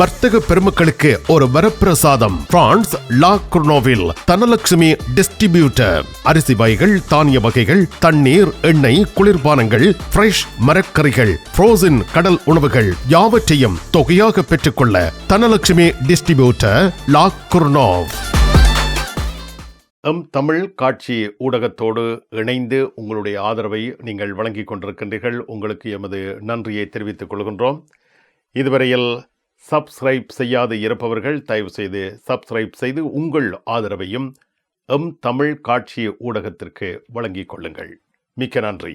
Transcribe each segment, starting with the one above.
வர்த்தக பெருமக்களுக்கு ஒரு வரப்பிரசாதம். பிரான்ஸ் லா குர்னோவில் தனலட்சுமி டிஸ்ட்ரிபியூட்டர். அரிசி வகைகள் தானிய வகைகள் தண்ணீர் எண்ணெய் குளிர்பானங்கள் ஃப்ரெஷ் மரக்கறிகள் ஃப்ரோசன் கடல் உணவுகள் யாவற்றையும் தொகையாக பெற்றுக்கொள்ள Dhanalakshmi distributor La Courneuve. M Tamil காட்சி ஊடகத்தோடு இணைந்து உங்களுடைய ஆதரவை நீங்கள் வழங்கிக் கொண்டிருக்கின்றீர்கள். உங்களுக்கு எமது நன்றியை தெரிவித்துக் கொள்கின்றோம். இதுவரையில் சப்ஸ்கிரைப் செய்யாது இருப்பவர்கள் தயவு செய்து சப்ஸ்கிரைப் செய்து உங்கள் ஆதரவையும் எம் தமிழ் காட்சி ஊடகத்திற்கு வழங்கிக் கொள்ளுங்கள். மிக்க நன்றி.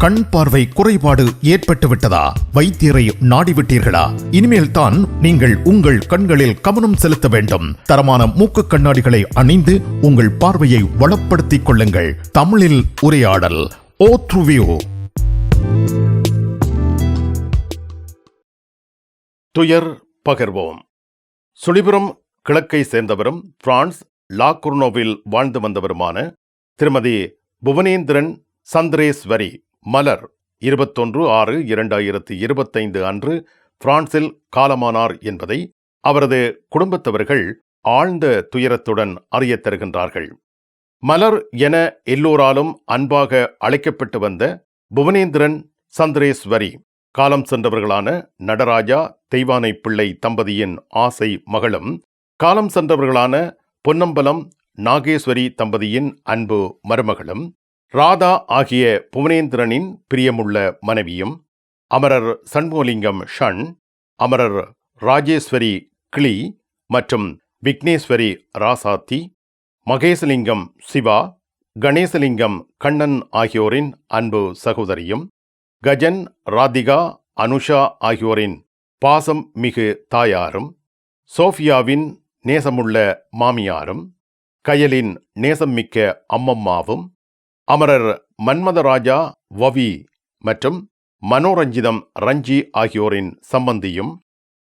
கண் பார்வை குறைபாடு ஏற்பட்டுவிட்டதா? வைத்தியரை நாடிவிட்டீர்களா? இனிமேல் தான் நீங்கள் உங்கள் கண்களில் கவனம் செலுத்த வேண்டும். தரமான மூக்கு கண்ணாடிகளை அணிந்து உங்கள் பார்வையை வளப்படுத்திக் கொள்ளுங்கள். தமிழில் உரையாடல் ஓ துயர் பகிர்வோம். சுழிபுரம் கிழக்கை சேர்ந்தவரும் பிரான்ஸ் லாகுர்னோவில் வாழ்ந்து வந்தவருமான திருமதி புவனேந்திரன் சந்திரேஸ்வரி. மலர் இருபத்தொன்று ஆறு இரண்டாயிரத்தி இருபத்தைந்து அன்று பிரான்சில் காலமானார் என்பதை அவரது குடும்பத்தவர்கள் ஆழ்ந்த துயரத்துடன் அறியத் தருகின்றார்கள். மலர் என எல்லோராலும் அன்பாக அழைக்கப்பட்டு வந்த புவனேந்திரன் சந்திரேஸ்வரி காலம் சென்றவர்களான நடராஜா தெய்வானை பிள்ளை தம்பதியின் ஆசை மகளும் காலம் சென்றவர்களான பொன்னம்பலம் நாகேஸ்வரி தம்பதியின் அன்பு மருமகளும் ராதா ஆகிய புவனேந்திரனின் பிரியமுள்ள மனைவியும் அமரர் சண்முகலிங்கம் ஷண் அமரர் ராஜேஸ்வரி கிளி மற்றும் விக்னேஸ்வரி ராசாத்தி மகேசலிங்கம் சிவா கணேசலிங்கம் கண்ணன் ஆகியோரின் அன்பு சகோதரியும் கஜன் ராதிகா அனுஷா ஆகியோரின் பாசம் மிகு தாயாரும் சோஃபியாவின் நேசமுள்ள மாமியாரும் கயலின் நேசம்மிக்க அம்மம்மாவும் அமரர் மன்மதராஜா வவி மற்றும் மனோரஞ்சிதம் ரஞ்சி ஆகியோரின் சம்பந்தியும்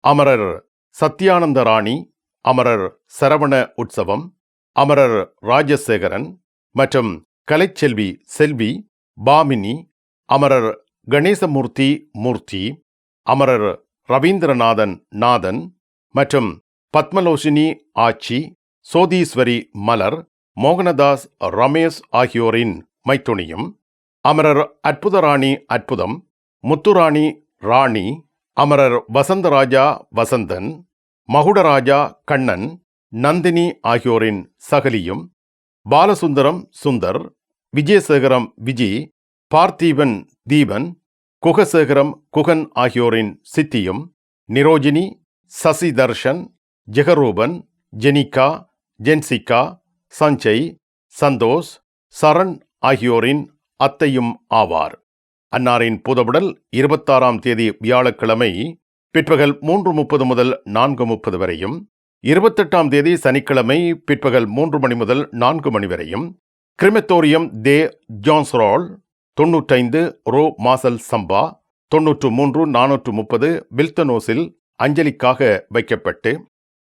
அமரர் சத்யானந்த ராணி அமரர் சரவண உற்சவம் அமரர் ராஜசேகரன் மற்றும் கலைச்செல்வி செல்வி பாமினி அமரர் கணேசமூர்த்தி மூர்த்தி அமரர் ரவீந்திரநாதன் நாதன் மற்றும் பத்மலோஷினி ஆச்சி சோதீஸ்வரி மலர் மோகனதாஸ் ரமேஷ் ஆகியோரின் மைத்துணியும் அமரர் அற்புதராணி அற்புதம் முத்துராணி ராணி அமரர் வசந்தராஜா வசந்தன் மகுடராஜா கண்ணன் நந்தினி ஆகியோரின் சகலியும் பாலசுந்தரம் சுந்தர் விஜயசேகரம் விஜி பார்த்தீபன் தீபன் குகசேகரம் குகன் ஆகியோரின் சித்தியும் நிரோஜினி சசி தர்ஷன் ஜெகரூபன் ஜெனிகா ஜென்சிகா சஞ்சய் சந்தோஷ் சரண் ஆகியோரின் அத்தையும் ஆவார். அன்னாரின் புதவுடல் இருபத்தாறாம் தேதி வியாழக்கிழமை பிற்பகல் மூன்று முப்பது முதல் நான்கு முப்பது வரையும் இருபத்தெட்டாம் தேதி சனிக்கிழமை பிற்பகல் மூன்று மணி முதல் நான்கு மணி வரையும் கிரிமெத்தோரியம் தே ஜான்ஸ்ரால் தொன்னூற்றைந்து ரோ மாசல் சம்பா தொன்னூற்று மூன்று நானூற்று முப்பது வில்தனோஸில் அஞ்சலிக்காக வைக்கப்பட்டு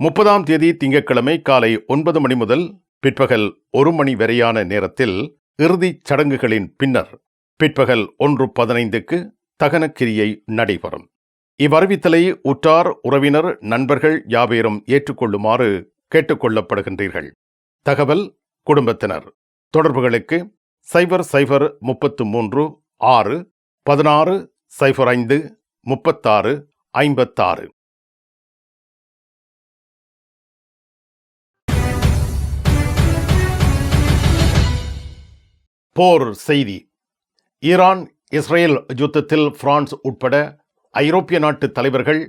முப்பதாம் தேதி திங்கட்கிழமை காலை ஒன்பது மணி முதல் பிற்பகல் ஒரு மணி வரையான நேரத்தில் இறுதிச் சடங்குகளின் பின்னர் பிற்பகல் ஒன்று பதினைந்துக்கு தகனக்கிரியை நடைபெறும். இவ்வறிவித்தலை உற்றார் உறவினர் நண்பர்கள் யாவேரும் ஏற்றுக்கொள்ளுமாறு கேட்டுக்கொள்ளப்படுகின்றீர்கள். தகவல் குடும்பத்தினர். தொடர்புகளுக்கு சைபர் சைபர் முப்பத்து மூன்று ஆறு பதினாறு சைபர் ஐந்து முப்பத்தாறு ஐம்பத்தாறு. போர் செய்தி. ஈரான் இஸ்ரேல் யுத்தத்தில் பிரான்ஸ் உட்பட ஐரோப்பிய நாட்டு தலைவர்கள்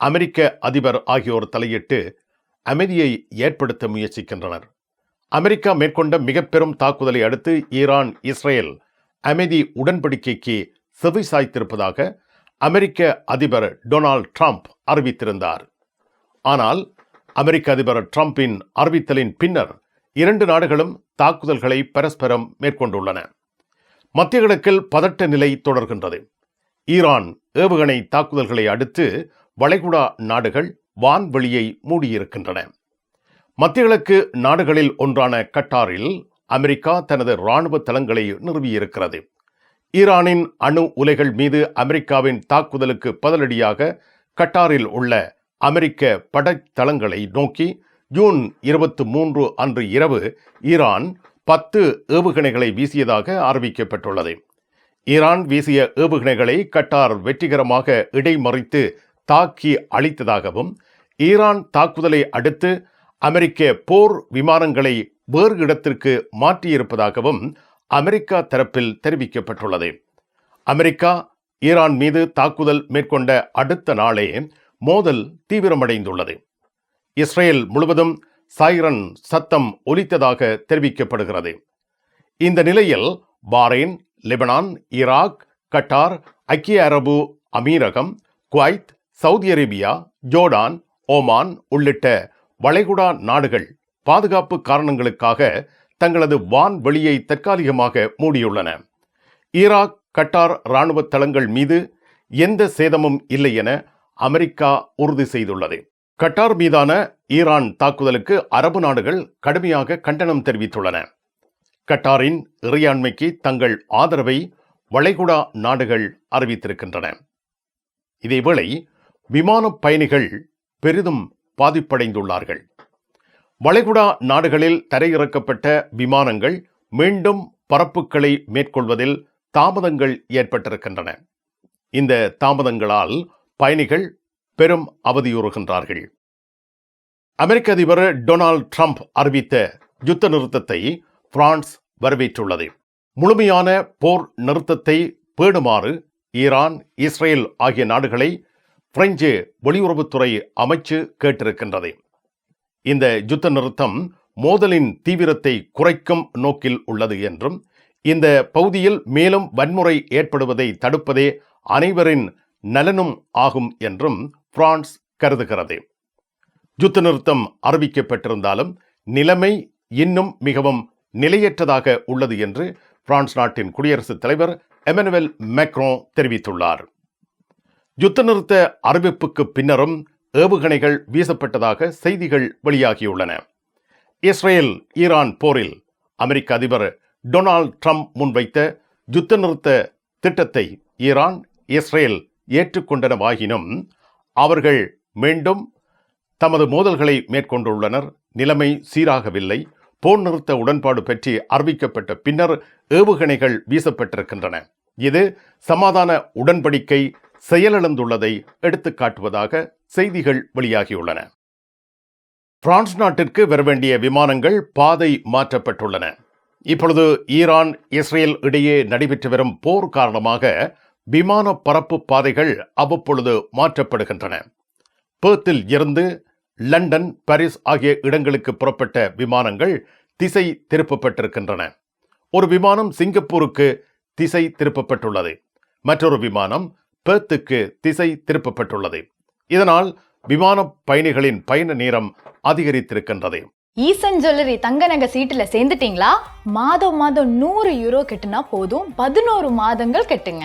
அமெரிக்க அதிபர் ஆகியோர் தலையிட்டு அமைதியை ஏற்படுத்த முயற்சிக்கின்றனர். அமெரிக்கா மேற்கொண்ட மிக பெரும் தாக்குதலை அடுத்து ஈரான் இஸ்ரேல் அமைதி உடன்படிக்கைக்கு செவி சாய்த்திருப்பதாக அமெரிக்க அதிபர் டொனால்ட் ட்ரம்ப் அறிவித்திருந்தார். ஆனால் அமெரிக்க அதிபர் ட்ரம்பின் அறிவித்தலின் பின்னர் இரண்டு நாடுகளும் தாக்குதல்களை பரஸ்பரம் மேற்கொண்டுள்ளன. மத்திய கிழக்கில் பதட்ட நிலை தொடர்கின்றது. ஈரான் ஏவுகணை தாக்குதல்களை அடுத்து வளைகுடா நாடுகள் வான்வெளியை மூடியிருக்கின்றன. மத்திய கிழக்கு நாடுகளில் ஒன்றான கட்டாரில் அமெரிக்கா தனது இராணுவ தளங்களை நிறுவியிருக்கிறது. ஈரானின் அணு உலைகள் மீது அமெரிக்காவின் தாக்குதலுக்கு பதிலடியாக கட்டாரில் உள்ள அமெரிக்க படைத்தளங்களை நோக்கி ஜூன் இருபத்தி மூன்று அன்று இரவு ஈரான் பத்து ஏவுகணைகளை வீசியதாக அறிவிக்கப்பட்டுள்ளது. ஈரான் வீசிய ஏவுகணைகளை கட்டார் வெற்றிகரமாக இடைமறித்து தாக்கி அழித்ததாகவும் ஈரான் தாக்குதலை அடுத்து அமெரிக்க போர் விமானங்களை வேறு இடத்திற்கு மாற்றியிருப்பதாகவும் அமெரிக்கா தரப்பில் தெரிவிக்கப்பட்டுள்ளது. அமெரிக்கா ஈரான் மீது தாக்குதல் மேற்கொண்ட அடுத்த நாளே மோதல் தீவிரமடைந்துள்ளது. இஸ்ரேல் முழுவதும் சைரன் சத்தம் ஒலித்ததாக தெரிவிக்கப்படுகிறது. இந்த நிலையில் பாரேன் லெபனான் ஈராக் கட்டார் ஐக்கிய அரபு அமீரகம் Kuwait Saudi Arabia Jordan Oman உள்ளிட்ட வளைகுடா நாடுகள் பாதுகாப்பு காரணங்களுக்காக தங்களது வான்வெளியை தற்காலிகமாக மூடியுள்ளன. ஈராக் கட்டார் இராணுவ தளங்கள் மீது எந்த சேதமும் இல்லை என அமெரிக்கா உறுதி செய்துள்ளது. கட்டார் மீதான ஈரான் தாக்குதலுக்கு அரபு நாடுகள் கடுமையாக கண்டனம் தெரிவித்துள்ளன. கட்டாரின் இறையாண்மைக்கு தங்கள் ஆதரவை வளைகுடா நாடுகள் அறிவித்திருக்கின்றன. இதேவேளை விமானப் பயணிகள் பெரிதும் பாதிப்படைந்துள்ளார்கள். வளைகுடா நாடுகளில் தரையிறக்கப்பட்ட விமானங்கள் மீண்டும் பரப்புகளை மேற்கொள்வதில் தாமதங்கள் ஏற்பட்டிருக்கின்றன. இந்த தாமதங்களால் பயணிகள் பெரும் அவதியுறுகின்றார்கள். அமெரிக்க அதிபர் டொனால்ட் ட்ரம்ப் அறிவித்த யுத்த நிறுத்தத்தை பிரான்ஸ் வரவேற்றுள்ளது. முழுமையான போர் நிறுத்தத்தை பேணுமாறு ஈரான் இஸ்ரேல் ஆகிய நாடுகளை பிரெஞ்சு வெளியுறவுத்துறை அமைச்சு கேட்டிருக்கின்றது. இந்த யுத்த நிறுத்தம் மோதலின் தீவிரத்தை குறைக்கும் நோக்கில் உள்ளது என்றும் இந்த பகுதியில் மேலும் வன்முறை ஏற்படுவதை தடுப்பதே அனைவரின் நலனும் ஆகும் என்றும் பிரான்ஸ் கருதுகிறது. யுத்த நிறுத்தம் அறிவிக்கப்பட்டிருந்தாலும் நிலைமை இன்னும் மிகவும் நிலையற்றதாக உள்ளது என்று பிரான்ஸ் நாட்டின் குடியரசுத் தலைவர் எமனுவல் மேக்ரோ தெரிவித்துள்ளார். யுத்த நிறுத்த அறிவிப்புக்கு பின்னரும் ஏவுகணைகள் வீசப்பட்டதாக செய்திகள் வெளியாகியுள்ளன. இஸ்ரேல் ஈரான் போரில் அமெரிக்க அதிபர் டொனால்ட் ட்ரம்ப் முன்வைத்த யுத்த நிறுத்த திட்டத்தை ஈரான் இஸ்ரேல் ஏற்றுக்கொண்டனவாகினும் அவர்கள் மீண்டும் தமது மோதல்களை மேற்கொண்டுள்ளனர். நிலைமை சீராகவில்லை. போர் நிறுத்த உடன்பாடு பற்றி அறிவிக்கப்பட்ட பின்னர் ஏவுகணைகள் வீசப்பட்டிருக்கின்றன. இது சமாதான உடன்படிக்கை செயலிழந்துள்ளதை எடுத்துக்காட்டுவதாக செய்திகள் வெளியாகியுள்ளன. பிரான்ஸ் நாட்டிற்கு வரவேண்டிய விமானங்கள் பாதை மாற்றப்பட்டுள்ளன. இப்பொழுது ஈரான் இஸ்ரேல் இடையே நடைபெற்று வரும் போர் காரணமாக விமான பரப்பு பாதைகள் அவ்வப்பொழுது மாற்றப்படுகின்றன. பேர்த்தில் இருந்து லண்டன் பாரிஸ் ஆகிய இடங்களுக்கு புறப்பட்ட விமானங்கள் திசை திருப்பப்பட்டிருக்கின்றன. ஒரு விமானம் சிங்கப்பூருக்கு திசை திருப்பப்பட்டுள்ளது. மற்றொரு விமானம் பேர்த்துக்கு திசை திருப்பப்பட்டுள்ளது. இதனால் விமான பயணிகளின் பயண நேரம் அதிகரித்திருக்கின்றது. ஈசன் ஜுவல்லரி தங்க நகை சீட்டுல சேர்ந்துட்டீங்களா? மாதம் மாதம் நூறு யூரோ கெட்டினா போதும். பதினோரு மாதங்கள் கெட்டுங்க.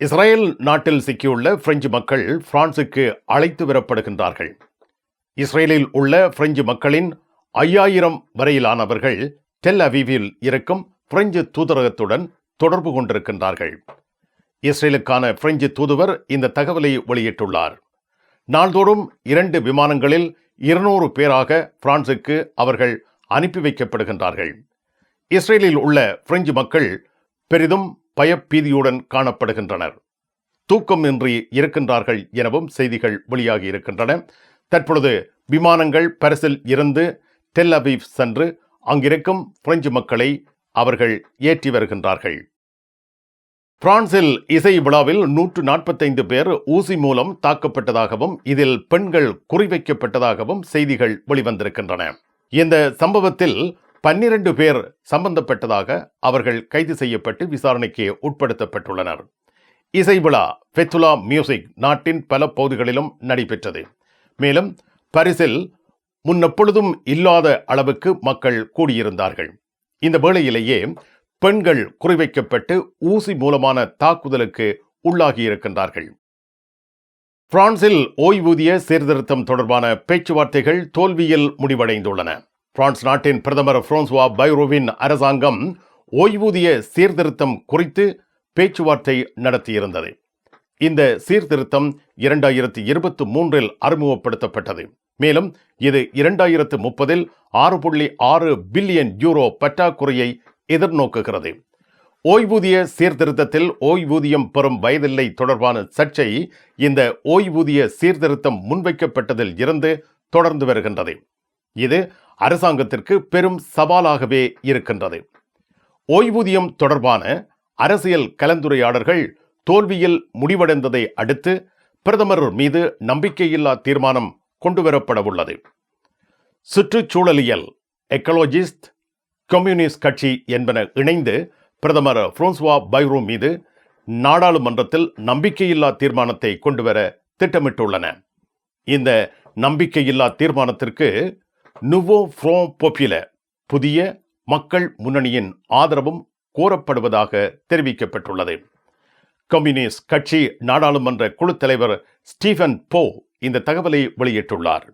இஸ்ரேல் நாட்டில் சிக்கியுள்ள பிரெஞ்சு மக்கள் பிரான்சுக்கு அழைத்து வரப்படுகின்றார்கள். இஸ்ரேலில் உள்ள பிரெஞ்சு மக்களின் ஐயாயிரம் வரையிலானவர்கள் டெல் அவீவில் இருக்கும் பிரெஞ்சு தூதரகத்துடன் தொடர்பு கொண்டிருக்கின்றார்கள். இஸ்ரேலுக்கான பிரெஞ்சு தூதுவர் இந்த தகவலை வெளியிட்டுள்ளார். நாள்தோறும் இரண்டு விமானங்களில் இருநூறு பேராக பிரான்சுக்கு அவர்கள் அனுப்பி வைக்கப்படுகின்றார்கள். இஸ்ரேலில் உள்ள பிரெஞ்சு மக்கள் பெரிதும் பயப்பீதியுடன் காணப்படுகின்றனர். தூக்கம் இன்றி இருக்கின்றார்கள் எனவும் செய்திகள் வெளியாகி இருக்கின்றன. தற்பொழுது விமானங்கள் பரிசில் இருந்து டெல் அவீவ் சென்று அங்கிருக்கும் பிரெஞ்சு மக்களை அவர்கள் ஏற்றி வருகின்றார்கள். பிரான்சில் இசை விழாவில் நூற்று நாற்பத்தைந்து பேர் ஊசி மூலம் தாக்கப்பட்டதாகவும் இதில் பெண்கள் குறிவைக்கப்பட்டதாகவும் செய்திகள் வெளிவந்திருக்கின்றன. இந்த சம்பவத்தில் பன்னிரண்டு பேர் சம்பந்தப்பட்டதாக அவர்கள் கைது செய்யப்பட்டு விசாரணைக்கு உட்படுத்தப்பட்டுள்ளனர். இசை விழா ஃபெத்துலா மியூசிக் நாட்டின் பல பகுதிகளிலும் நடைபெற்றது. மேலும் பரிசில் முன்னெப்பொழுதும் இல்லாத அளவுக்கு மக்கள் கூடியிருந்தார்கள். இந்த வேளையிலேயே பெண்கள் குறிவைக்கப்பட்டு ஊசி மூலமான தாக்குதலுக்கு உள்ளாகியிருக்கின்றார்கள். பிரான்சில் ஓய்வூதிய சீர்திருத்தம் தொடர்பான பேச்சுவார்த்தைகள் தோல்வியில் முடிவடைந்துள்ளன. பிரான்ஸ் நாட்டின் பிரதமர் பிரான்சுவா பைரோவின் அரசாங்கம் ஓய்வூதிய சீர்திருத்தம் குறித்து பேச்சுவார்த்தை நடத்தியிருந்தது. இந்த சீர்திருத்தம் இரண்டாயிரத்தி இருபத்தி மூன்றில் அறிமுகப்படுத்தப்பட்டது. மேலும் இது இரண்டாயிரத்து முப்பதில் ஆறு புள்ளி ஆறு பில்லியன் யூரோ பற்றாக்குறையை எதிர்நோக்குகிறது. ஓய்வூதிய சீர்திருத்தத்தில் ஓய்வூதியம் பெறும் வயதில்லை தொடர்பான சர்ச்சை இந்த ஓய்வூதிய சீர்திருத்தம் முன்வைக்கப்பட்டதில் இருந்து தொடர்ந்து வருகின்றது. இது அரசாங்கத்திற்கு பெரும் சவாலாகவே இருக்கின்றது. ஓய்வூதியம் தொடர்பான அரசியல் கலந்துரையாடல்கள் தோல்வியில் முடிவடைந்ததை அடுத்து பிரதமர் மீது நம்பிக்கையில்லா தீர்மானம் கொண்டுவரப்படவுள்ளது. சுற்றுச்சூழலியல் எக்கலோஜிஸ்ட் கம்யூனிஸ்ட் கட்சி என்பன இணைந்து பிரதமர் பிரான்சுவா பைரோ மீது நாடாளுமன்றத்தில் நம்பிக்கையில்லா தீர்மானத்தை கொண்டுவர திட்டமிட்டுள்ளன. இந்த நம்பிக்கையில்லா தீர்மானத்திற்கு நுவோ ஃப்ரோ பொப்பில புதிய மக்கள் முன்னணியின் ஆதரவும் கோரப்படுவதாக தெரிவிக்கப்பட்டுள்ளது. கம்யூனிஸ்ட் கட்சி நாடாளுமன்ற குழு தலைவர் ஸ்டீஃபன் போ இந்த தகவலை வெளியிட்டுள்ளார்.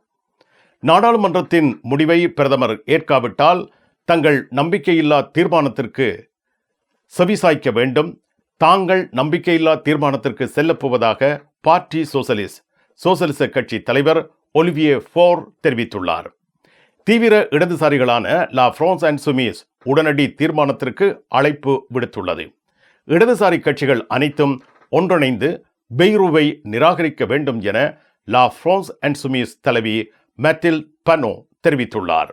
நாடாளுமன்றத்தின் முடிவை பிரதமர் ஏற்காவிட்டால் தங்கள் நம்பிக்கையில்லா தீர்மானத்திற்கு செவிசாய்க்க வேண்டும். தாங்கள் நம்பிக்கையில்லா தீர்மானத்திற்கு செல்லப்போவதாக பார்ட்டி சோசலிஸ்ட் சோசலிச கட்சி தலைவர் ஒலிவியே ஃபோர் தெரிவித்துள்ளார். தீவிர இடதுசாரிகளான லா பிரான்ஸ் அண்ட் சுமீஸ் உடனடி தீர்மானத்திற்கு அழைப்பு விடுத்துள்ளது. இடதுசாரி கட்சிகள் அனைத்தும் ஒன்றிணைந்து பெய்ரூவை நிராகரிக்க வேண்டும் என லா பிரான்ஸ் அண்ட் சுமீஸ் தலைவி மெட்டில் பனோ தெரிவித்துள்ளார்.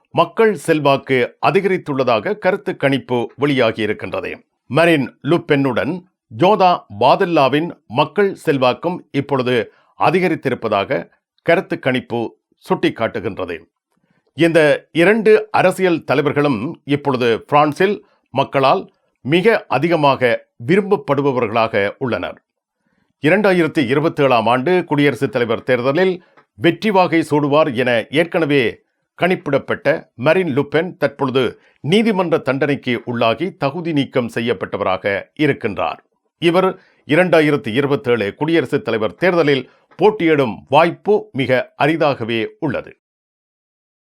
மக்கள் செல்வாக்கு அதிகரித்துள்ளதாக கருத்து கணிப்பு வெளியாகி இருக்கின்றது லுப்பென்னுடன் ஜோதா பாதல்லாவின் மக்கள் செல்வாக்கும் இப்பொழுது அதிகரித்திருப்பதாக கருத்து கணிப்பு சுட்டிக்காட்டுகின்றது. இந்த இரண்டு அரசியல் தலைவர்களும் இப்பொழுது பிரான்சில் மக்களால் மிக அதிகமாக விரும்பப்படுபவர்களாக உள்ளனர். இரண்டாயிரத்தி இருபத்தி ஏழாம் ஆண்டு குடியரசுத் தலைவர் தேர்தலில் வெற்றி வாகை சூடுவார் என ஏற்கனவே கணிப்பிடப்பட்ட மரின் லுப்பென் தற்பொழுது நீதிமன்ற தண்டனைக்கு உள்ளாகி தகுதி நீக்கம் செய்யப்பட்டவராக இருக்கின்றார். இவர் இரண்டாயிரத்தி இருபத்தேழு குடியரசுத் தலைவர் தேர்தலில் போட்டியிடும் வாய்ப்பு மிக அரிதாகவே உள்ளது.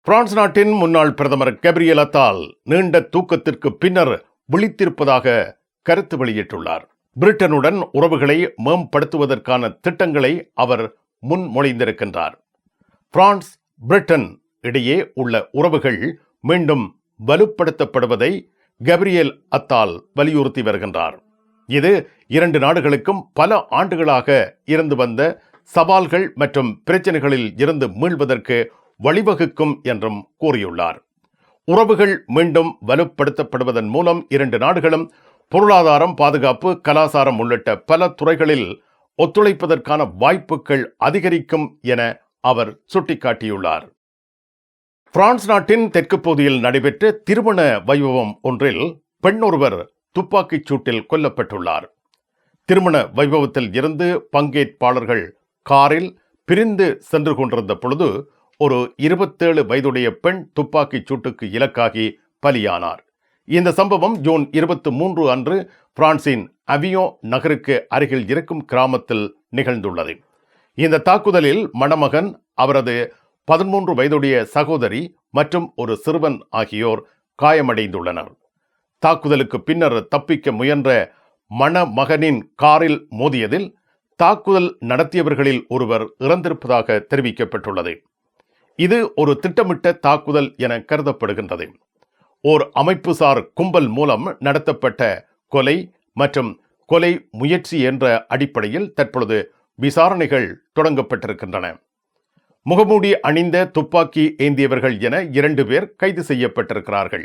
பிரான்ஸ் நாட்டின் முன்னாள் பிரதமர் கெப்ரியல் அத்தால் நீண்ட தூக்கத்திற்கு பின்னர் விழித்திருப்பதாக கருத்து வெளியிட்டுள்ளார். பிரிட்டனுடன் உறவுகளை மேம்படுத்துவதற்கான திட்டங்களை அவர் முன்மொழிந்திருக்கின்றார். பிரான்ஸ் பிரிட்டன் இடையே உள்ள உறவுகள் மீண்டும் வலுப்படுத்தப்படுவதை கப்ரியல் அத்தால் வலியுறுத்தி வருகின்றார். இது இரண்டு நாடுகளுக்கும் பல ஆண்டுகளாக இருந்து வந்த சவால்கள் மற்றும் பிரச்சனைகளில் இருந்து மீள்வதற்கு வழிவகுக்கும் என்றும் கூறியுள்ளார். உறவுகள் மீண்டும் வலுப்படுத்தப்படுவதன் மூலம் இரண்டு நாடுகளும் பொருளாதாரம் பாதுகாப்பு கலாசாரம் உள்ளிட்ட பல துறைகளில் ஒத்துழைப்பதற்கான வாய்ப்புகள் அதிகரிக்கும் என அவர் சுட்டிக்காட்டியுள்ளார். பிரான்ஸ் நாட்டின் தெற்கு பகுதியில் நடைபெற்ற திருமண வைபவம் ஒன்றில் பெண் ஒருவர் துப்பாக்கிச் சூட்டில் கொல்லப்பட்டுள்ளார். திருமண வைபவத்தில் இருந்து பங்கேற்பாளர்கள் காரில் பிரிந்து சென்று கொண்டிருந்த பொழுது ஒரு இருபத்தேழு வயதுடைய பெண் துப்பாக்கிச் சூட்டுக்கு இலக்காகி பலியானார். இந்த சம்பவம் ஜூன் இருபத்தி மூன்று அன்று பிரான்சின் அவியோ நகருக்கு அருகில் இருக்கும் கிராமத்தில் நிகழ்ந்துள்ளது. இந்த தாக்குதலில் மணமகன் அவரது பதிமூன்று வயதுடைய சகோதரி மற்றும் ஒரு சிறுவன் ஆகியோர் காயமடைந்துள்ளனர். தாக்குதலுக்கு பின்னர் தப்பிக்க முயன்ற மணமகனின் காரில் மோதியதில் தாக்குதல் நடத்தியவர்களில் ஒருவர் இறந்திருப்பதாக தெரிவிக்கப்பட்டுள்ளது. இது ஒரு திட்டமிட்ட தாக்குதல் என கருதப்படுகின்றது. ஓர் அமைப்புசார் கும்பல் மூலம் நடத்தப்பட்ட கொலை மற்றும் கொலை முயற்சி என்ற அடிப்படையில் தற்பொழுது விசாரணைகள் தொடங்கப்பட்டிருக்கின்றன. முகமூடி அணிந்த துப்பாக்கி ஏந்தியவர்கள் என இரண்டு பேர் கைது செய்யப்பட்டிருக்கிறார்கள்.